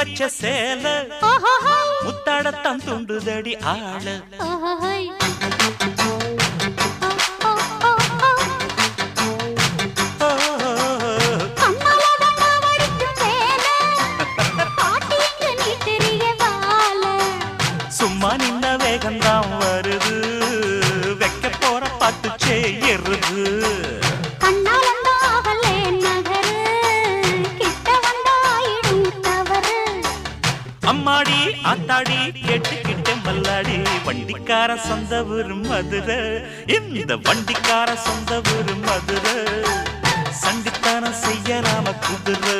வச்ச சேல முத்தாடத்தான் துண்டுதடி ஆள. சும்மா நின்ன வேகம்தான் வருது. வைக்க போற பாட்டு செய்யறது அம்மாடி ஆத்தாடி கேட்டுக்கிட்ட மல்லாடி வண்டிக்கார சொந்த ஊர் மதுரை. இந்த வண்டிக்கார சொந்த ஊர் மதுரை. சண்டித்தான செய்யலாம குதிரை.